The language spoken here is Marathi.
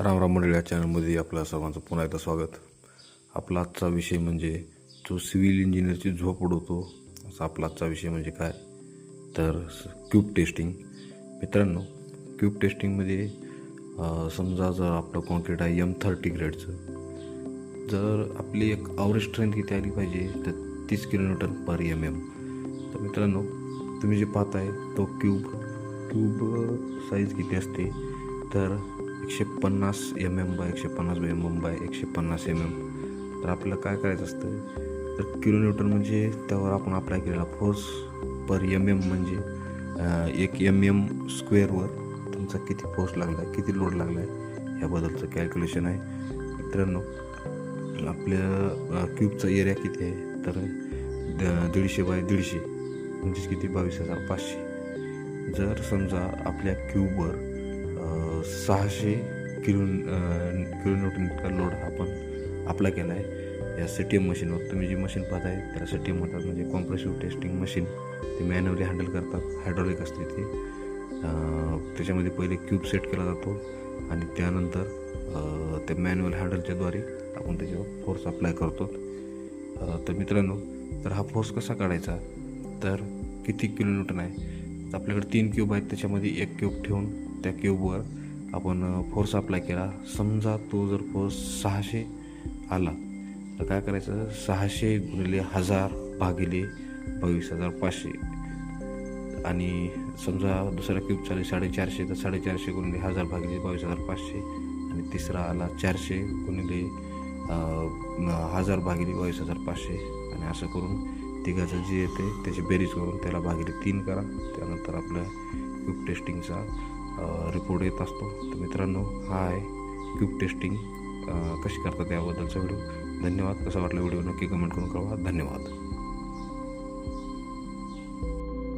राम राम मंडळ या चॅनलमध्ये आपल्या सर्वांचं पुन्हा एकदा स्वागत. आपला आजचा विषय म्हणजे जो सिव्हिल इंजिनियरची झोप उडवतो असा आपला आजचा विषय म्हणजे काय? तर क्यूब टेस्टिंग. मित्रांनो क्यूब टेस्टिंगमध्ये समजा जर आपलं कॉन्क्रीट आहे एम थर्टी ग्रेडचं जर आपली एक ॲव्हरेज स्ट्रेंथ किती आली पाहिजे तर तीस किलोमीटर पर एम एम. तर मित्रांनो तुम्ही जे पाहताय तो क्यूब क्यूब साईज किती असते तर एकशे पन्नास एम एम बाय एकशे पन्नास एम एम बाय एकशे पन्नास एम एम तर आपल्याला काय करायचं असतं? तर किलोमीटर म्हणजे त्यावर आपण अप्लाय केलेला फोर्स पर एम एम म्हणजे एक एम एम स्क्वेअरवर तुमचा किती फोर्स लागला आहे किती लोड लागला आहे ह्याबद्दलचं कॅल्क्युलेशन आहे. मित्रांनो आपल्या क्यूबचा एरिया किती आहे? तर द- दीडशे बाय दीडशे म्हणजेच किती? बावीस हजार पाचशे. जर समजा आपल्या क्यूबवर सहाशे किलो किलोमीटर लोड हा लोड आपण अप्लाय केला आहे. या सी टी एम मशीनवर तुम्ही जी मशीन पाहताय त्याला सी टी एम म्हणतात म्हणजे कॉम्प्रेसिव्ह टेस्टिंग मशीन ते मॅन्युअली हँडल करतात हायड्रॉलिक असते ती. त्याच्यामध्ये पहिले क्यूब सेट केला जातो आणि त्यानंतर ते त्या मॅन्युअल हँडलच्याद्वारे आपण त्याच्यावर फोर्स अप्लाय करतो. तर मित्रांनो तर हा फोर्स कसा काढायचा? तर किती किलोन्यूटन आहे? तर आपल्याकडे तीन क्यूब आहेत त्याच्यामध्ये एक क्यूब ठेवून त्या क्यूबवर आपण फोर्स अप्लाय केला. समजा तो जर फोर्स सहाशे आला तर काय करायचं? सहाशे गुणिले हजार भागिले बावीस हजार पाचशे. आणि समजा दुसरा क्यूब चालेल साडेचारशे तर साडेचारशे गुणिले हजार भागिले बावीस हजार पाचशे. आणि तिसरा आला चारशे गुणिले हजार भागिले बावीस हजार पाचशे. आणि असं करून तिघाचं जे येते त्याची बेरीज करून त्याला भागिले तीन करा. त्यानंतर आपल्या क्यूब टेस्टिंगचा रिपोर्ट येत असतो. तर मित्रांनो हा आहे क्यूब टेस्टिंग कशी करतात याबद्दलचा व्हिडिओ धन्यवाद. कसा वाटला व्हिडिओ नक्की कमेंट करून कळवा. धन्यवाद.